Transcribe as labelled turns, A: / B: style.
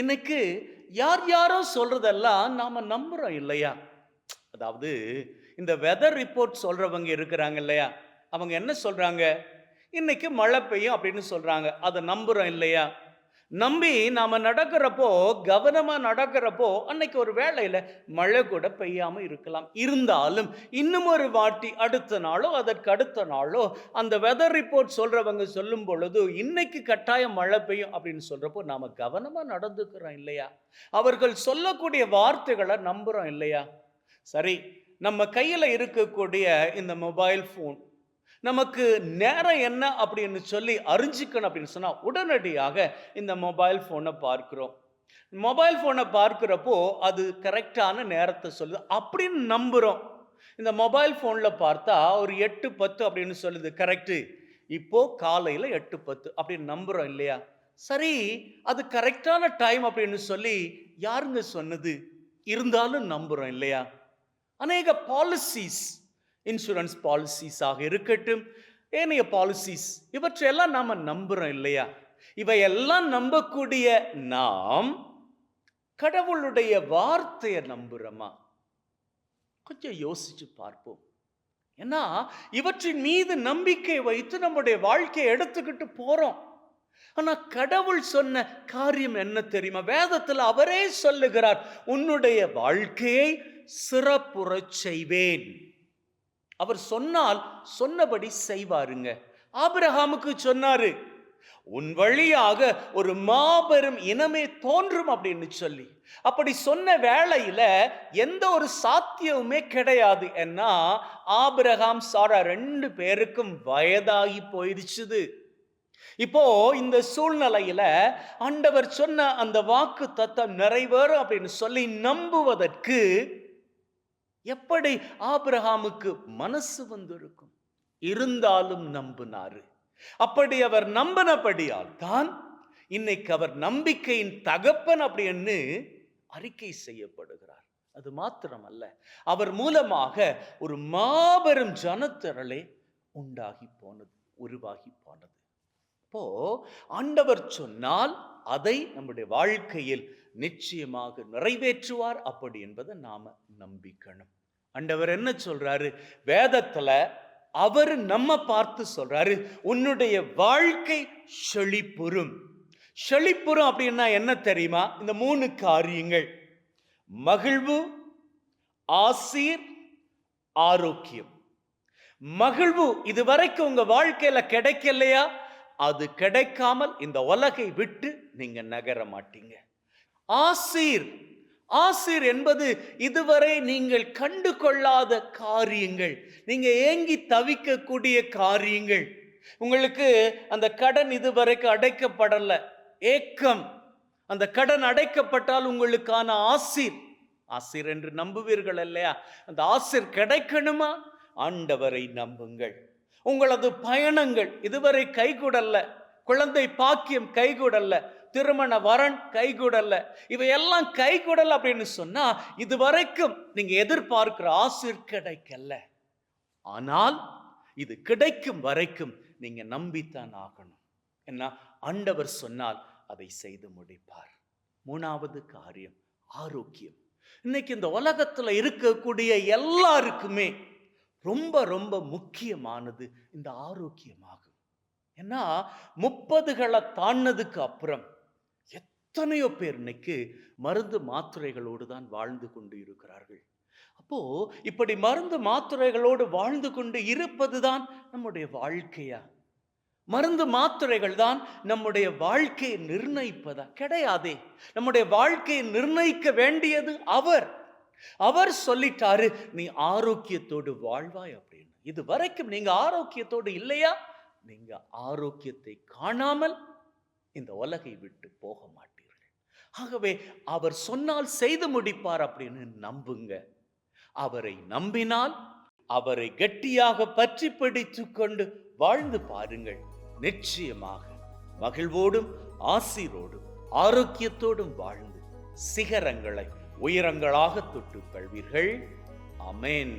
A: இன்னைக்கு யார் யாரோ சொல்றதெல்லாம் நாம நம்புறோம் இல்லையா? அதாவது இந்த வெதர் ரிப்போர்ட் சொல்றவங்க இருக்கிறாங்க இல்லையா? அவங்க என்ன சொல்றாங்க? இன்னைக்கு மழை பெய்யும் அப்படின்னு சொல்றாங்க. அதை நம்புறோம் இல்லையா? நம்பி நாம் நடக்கிறப்போ கவனமாக நடக்கிறப்போ அன்னைக்கு ஒரு வேளையில் மழை கூட பெய்யாமல் இருக்கலாம். இருந்தாலும் இன்னும் ஒரு வாட்டி அடுத்த நாளோ அதற்கு அடுத்த நாளோ அந்த வெதர் ரிப்போர்ட் சொல்கிறவங்க சொல்லும் பொழுது இன்னைக்கு கட்டாயம் மழை பெய்யும் அப்படின்னு சொல்கிறப்போ நாம் கவனமாக நடந்துக்கிறோம் இல்லையா? அவர்கள் சொல்லக்கூடிய வார்த்தைகளை நம்புகிறோம் இல்லையா? சரி நம்ம கையில் இருக்கக்கூடிய இந்த மொபைல் ஃபோன் நமக்கு நேரம் என்ன அப்படின்னு சொல்லி அறிஞ்சிக்கணும் அப்படின்னு சொன்னால் உடனடியாக இந்த மொபைல் ஃபோனை பார்க்குறோம். மொபைல் ஃபோனை பார்க்குறப்போ அது கரெக்டான நேரத்தை சொல்லுது அப்படின்னு நம்புகிறோம் இந்த மொபைல் ஃபோனில் பார்த்தா ஒரு எட்டு பத்து அப்படின்னு சொல்லுது கரெக்டு இப்போது காலையில் எட்டு பத்து அப்படின்னு நம்புகிறோம் இல்லையா? சரி அது கரெக்டான டைம் அப்படின்னு சொல்லி யாருங்க சொன்னது? இருந்தாலும் நம்புகிறோம் இல்லையா? அநேக பாலிசிஸ் இன்சூரன்ஸ் பாலிசிஸாக இருக்கட்டும் ஏனைய பாலிசிஸ் இவற்றையெல்லாம் நாம் நம்புகிறோம் இல்லையா? இவையெல்லாம் நம்பக்கூடிய நாம் கடவுளுடைய வார்த்தையை நம்புறோமா? கொஞ்சம் யோசிச்சு பார்ப்போம். ஏன்னா இவற்றின் மீது நம்பிக்கை வைத்து நம்முடைய வாழ்க்கையை எடுத்துக்கிட்டு போகிறோம் ஆனால் கடவுள் சொன்ன காரியம் என்ன தெரியுமா? வேதத்தில் அவரே சொல்லுகிறார் உன்னுடைய வாழ்க்கையை சிறப்புறச் செய்வேன். அவர் சொன்னால் சொன்னபடி செய்வாருங்க. ஆபிரகாமுக்கு சொன்னாரு உன் வழியாக ஒரு மாபெரும் இனமே தோன்றும் அப்படின்னு சொல்லி. அப்படி சொன்ன வேளையில எந்த ஒரு சாத்தியமுமே கிடையாது. ஏன்னா ஆபிரகாம் சாரா ரெண்டு பேருக்கும் வயதாகி போயிடுச்சுது. இப்போ இந்த சூழ்நிலையில ஆண்டவர் சொன்ன அந்த வாக்கு தத்தம் நிறைவேறும் அப்படின்னு சொல்லி நம்புவதற்கு எப்படி ஆபிரகாமுக்கு மனசு வந்திருக்கும்? இருந்தாலும் நம்பினாரு. அப்படி அவர் நம்பினபடியால் தான் இன்னைக்கு அவர் நம்பிக்கையின் தகப்பன் அப்படின்னு அறிக்கை செய்யப்படுகிறார். அது மாத்திரமல்ல அவர் மூலமாக ஒரு மாபெரும் ஜனத்திரளே உண்டாகி போனது உருவாகி போனது. இப்போ ஆண்டவர் சொன்னால் அதை நம்முடைய வாழ்க்கையில் நிச்சயமாக நிறைவேற்றுவார். அப்படி என்பதை நாம நம்பிக்கணும். ஆண்டவர் என்ன சொல்றாரு? வேதத்துல அவர் நம்ம பார்த்து சொல்றாரு உன்னுடைய வாழ்க்கை செழிப்புறும். செழிப்புறும் அப்படின்னா என்ன தெரியுமா? இந்த மூணு காரியங்கள். மகிழ்வு ஆசீர் ஆரோக்கியம். மகிழ்வு இதுவரைக்கும் உங்க வாழ்க்கையில கிடைக்கலையா? அது கிடைக்காமல் இந்த உலகை விட்டு நீங்க நகர மாட்டீங்க. ஆசீர் ஆசீர் என்பது இதுவரை நீங்கள் கண்டு கொள்ளாத காரியங்கள். நீங்க ஏங்கி தவிக்கக்கூடிய காரியங்கள். உங்களுக்கு அந்த கடன் இதுவரைக்கும் அடைக்கப்படல. ஏக்கம். அந்த கடன் அடைக்கப்பட்டால் உங்களுக்கான ஆசீர். ஆசீர் என்று நம்புவீர்கள் இல்லையா? அந்த ஆசிர் கிடைக்கணுமா? ஆண்டவரை நம்புங்கள். உங்களது பயணங்கள் இதுவரை கைகூடல்ல. குழந்தை பாக்கியம் கைகூடல்ல. திருமண வரன் கைகூடல்ல. இவையெல்லாம் கைகூடல் அப்படின்னு சொன்னா இதுவரைக்கும் நீங்க எதிர்பார்க்கிற ஆசிர் கிடைக்கல. ஆனால் இது கிடைக்கும் வரைக்கும் நீங்க நம்பித்தான் ஆகணும். என்ன ஆண்டவர் சொன்னால் அதை செய்து முடிப்பார். மூணாவது காரியம் ஆரோக்கியம். இன்னைக்கு இந்த உலகத்துல இருக்கக்கூடிய எல்லாருக்குமே ரொம்ப ரொம்ப முக்கியமானது இந்த ஆரோக்கியமாகும். ஏன்னா முப்பதுகளை தாண்டதுக்கு அப்புறம் எத்தனையோ பேர் இன்னைக்கு மருந்து மாத்திரைகளோடு தான் வாழ்ந்து கொண்டு இருக்கிறார்கள். அப்போ இப்படி மருந்து மாத்திரைகளோடு வாழ்ந்து கொண்டு இருப்பது தான் நம்முடைய வாழ்க்கையா? மருந்து மாத்திரைகள் தான் நம்முடைய வாழ்க்கையை நிர்ணயிப்பதா? கிடையாதே. நம்முடைய வாழ்க்கையை நிர்ணயிக்க வேண்டியது அவர். அவர் சொல்லிட்டாரு நீ ஆரோக்கியத்தோடு வாழ்வாய் அப்படின்னு. இது வரைக்கும் நீங்க ஆரோக்கியத்தோடு இல்லையா? நீங்க ஆரோக்கியத்தை காணாமல் இந்த உலகை விட்டு போக மாட்டீர்கள். ஆகவே அவர் சொன்னால் செய்து முடிப்பார் அப்படின்னு நம்புங்க. அவரை நம்பினால் அவரை கெட்டியாக பற்றி பிடித்து கொண்டு வாழ்ந்து பாருங்கள். நிச்சயமாக மகிழ்வோடும் ஆசிரோடும் ஆரோக்கியத்தோடும் வாழ்ந்து சிகரங்களை உயரங்களாக தொட்டு கழ்வீர்கள் அமேன்